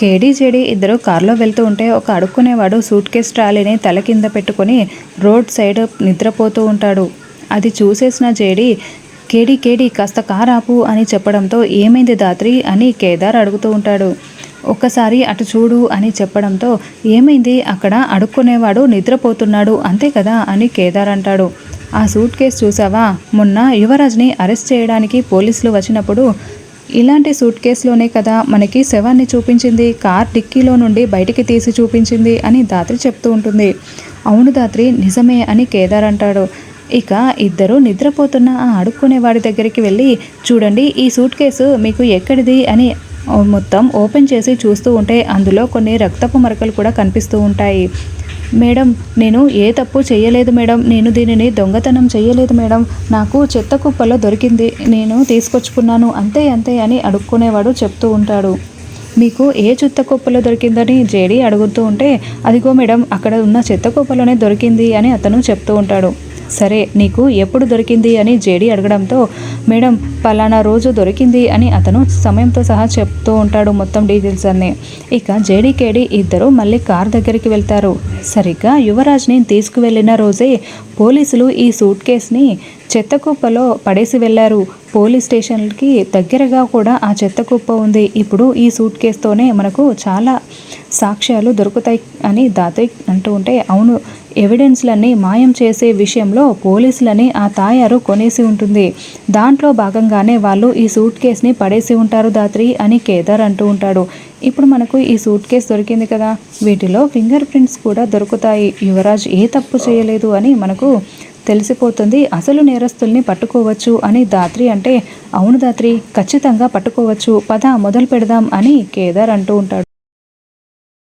కేడీజేడీ ఇద్దరు కారులో వెళ్తూ ఉంటే ఒక అడుక్కునేవాడు సూట్ కేస్ ట్రాలీని తల కింద పెట్టుకొని రోడ్ సైడ్ నిద్రపోతూ ఉంటాడు. అది చూసేసిన జేడీ కేడీ కేడీ కాస్త కారాపు అని చెప్పడంతో ఏమైంది దాత్రి? అని కేదార్ అడుగుతూ ఉంటాడు. ఒక్కసారి అటు చూడు అని చెప్పడంతో ఏమైంది? అక్కడ అడుక్కునేవాడు నిద్రపోతున్నాడు అంతే కదా? అని కేదార్ అంటాడు. ఆ సూట్ కేస్ చూసావా? మొన్న యువరాజ్ని అరెస్ట్ చేయడానికి పోలీసులు వచ్చినప్పుడు ఇలాంటి సూట్ కేసులోనే కదా మనకి శవాన్ని చూపించింది కార్ డిక్కీలో నుండి బయటికి తీసి చూపించింది అని దాత్రి చెప్తూ ఉంటుంది. అవును దాత్రి నిజమే అని కేదార్ అంటాడు. ఇక ఇద్దరు నిద్రపోతున్న ఆ అడుక్కునే వాడి దగ్గరికి వెళ్ళి చూడండి ఈ సూట్ కేసు మీకు ఎక్కడిది అని మొత్తం ఓపెన్ చేసి చూస్తూ ఉంటే అందులో కొన్ని రక్తపు మరకలు కూడా కనిపిస్తూ ఉంటాయి. మేడం నేను ఏ తప్పు చేయలేదు మేడం. నేను దీనిని దొంగతనం చేయలేదు మేడం. నాకు చెత్త కుప్పలో దొరికింది. నేను తీసుకొచ్చుకున్నాను. అంతే అంతే అని అడుక్కునేవాడు చెప్తూ ఉంటాడు. మీకు ఏ చెత్త కుప్పలో దొరికిందని జేడీ అడుగుతూ ఉంటే అదిగో మేడం అక్కడ ఉన్న చెత్త కుప్పలోనే దొరికింది అని అతను చెప్తూ ఉంటాడు. సరే నీకు ఎప్పుడు దొరికింది అని జేడీ అడగడంతో మేడం పలానా రోజు దొరికింది అని అతను సమయంతో సహా చెప్తూ ఉంటాడు మొత్తం డీటెయిల్స్ అన్నీ. ఇక జేడీ కేడీ ఇద్దరు మళ్ళీ కార్ దగ్గరికి వెళ్తారు. సరిగ్గా యువరాజ్ని తీసుకువెళ్ళిన రోజే పోలీసులు ఈ సూట్ కేస్ని చెత్త కుప్పలో పడేసి వెళ్ళారు పోలీస్ స్టేషన్కి దగ్గరగా కూడా ఆ చెత్త కుప్ప ఉంది. ఇప్పుడు ఈ సూట్ కేస్తోనే మనకు చాలా సాక్ష్యాలు దొరుకుతాయి అని దాత్రి అంటూ ఉంటే అవును ఎవిడెన్స్లన్నీ మాయం చేసే విషయంలో పోలీసులని ఆ తాయారు కొనేసి ఉంటుంది. దాంట్లో భాగంగానే వాళ్ళు ఈ సూట్ కేస్ని పడేసి ఉంటారు దాత్రి అని కేదార్ అంటూ ఉంటాడు. ఇప్పుడు మనకు ఈ సూట్ కేస్ దొరికింది కదా. వీటిలో ఫింగర్ ప్రింట్స్ కూడా దొరుకుతాయి. యువరాజ్ ఏ తప్పు చేయలేదు అని మనకు తెలిసిపోతుంది. అసలు నేరస్తుల్ని పట్టుకోవచ్చు అని దాత్రి అంటే అవును దాత్రి ఖచ్చితంగా పట్టుకోవచ్చు. పద మొదలు పెడదాం అని కేదార్ అంటూ ఉంటాడు.